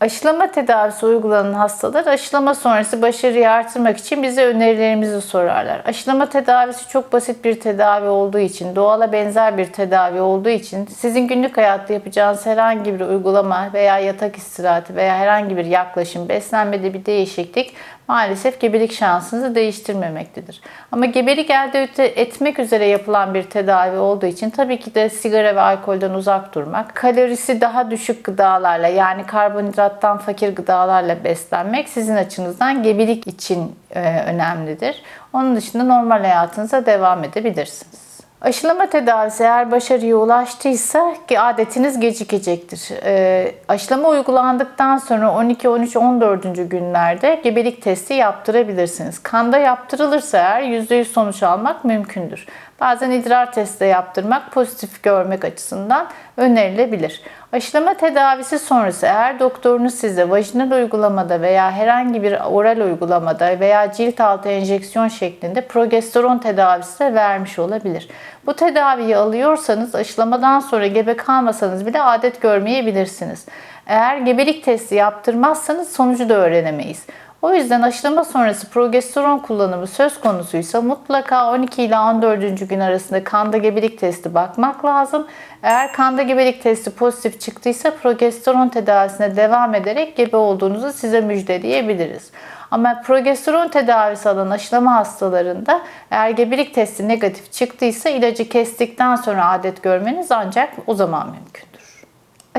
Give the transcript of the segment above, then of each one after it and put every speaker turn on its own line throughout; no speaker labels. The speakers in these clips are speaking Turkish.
Aşılama tedavisi uygulanan hastalar aşılama sonrası başarıyı artırmak için bize önerilerimizi sorarlar. Aşılama tedavisi çok basit bir tedavi olduğu için, doğala benzer bir tedavi olduğu için sizin günlük hayatta yapacağınız herhangi bir uygulama veya yatak istirahati veya herhangi bir yaklaşım, beslenmede bir değişiklik maalesef gebelik şansınızı değiştirmemektedir. Ama gebelik elde etmek üzere yapılan bir tedavi olduğu için tabii ki de sigara ve alkolden uzak durmak, kalorisi daha düşük gıdalarla yani karbonhidrattan fakir gıdalarla beslenmek sizin açınızdan gebelik için e, önemlidir. Onun dışında normal hayatınıza devam edebilirsiniz. Aşılama tedavisi eğer başarıya ulaştıysa ki adetiniz gecikecektir. Ee, aşılama uygulandıktan sonra 12, 13, 14. günlerde gebelik testi yaptırabilirsiniz. Kanda yaptırılırsa eğer %100 sonuç almak mümkündür. Bazen idrar testi yaptırmak pozitif görmek açısından önerilebilir. Aşılama tedavisi sonrası eğer doktorunuz size vajinal uygulamada veya herhangi bir oral uygulamada veya cilt altı enjeksiyon şeklinde progesteron tedavisi de vermiş olabilir. Bu tedaviyi alıyorsanız aşılamadan sonra gebe kalmasanız bile adet görmeyebilirsiniz. Eğer gebelik testi yaptırmazsanız sonucu da öğrenemeyiz. O yüzden aşılama sonrası progesteron kullanımı söz konusuysa mutlaka 12 ile 14. gün arasında kanda gebelik testi bakmak lazım. Eğer kanda gebelik testi pozitif çıktıysa progesteron tedavisine devam ederek gebe olduğunuzu size müjdeleyebiliriz. Ama progesteron tedavisi alan aşılama hastalarında eğer gebelik testi negatif çıktıysa ilacı kestikten sonra adet görmeniz ancak o zaman mümkündür.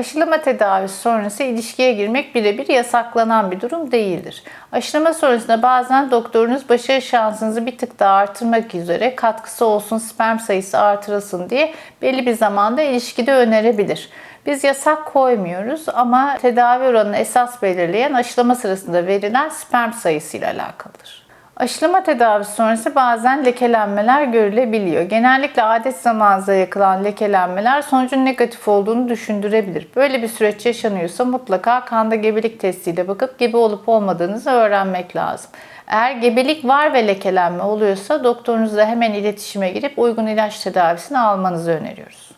Aşılama tedavisi sonrası ilişkiye girmek birebir yasaklanan bir durum değildir. Aşılama sonrasında bazen doktorunuz başarı şansınızı bir tık daha artırmak üzere katkısı olsun, sperm sayısı artırılsın diye belli bir zamanda ilişkide önerebilir. Biz yasak koymuyoruz ama tedavi oranını esas belirleyen aşılama sırasında verilen sperm sayısı ile alakalıdır. Aşılama tedavisi sonrası bazen lekelenmeler görülebiliyor. Genellikle adet zamanında yakılan lekelenmeler sonucun negatif olduğunu düşündürebilir. Böyle bir süreç yaşanıyorsa mutlaka kanda gebelik testiyle bakıp gebe olup olmadığınızı öğrenmek lazım. Eğer gebelik var ve lekelenme oluyorsa doktorunuzla hemen iletişime girip uygun ilaç tedavisini almanızı öneriyoruz.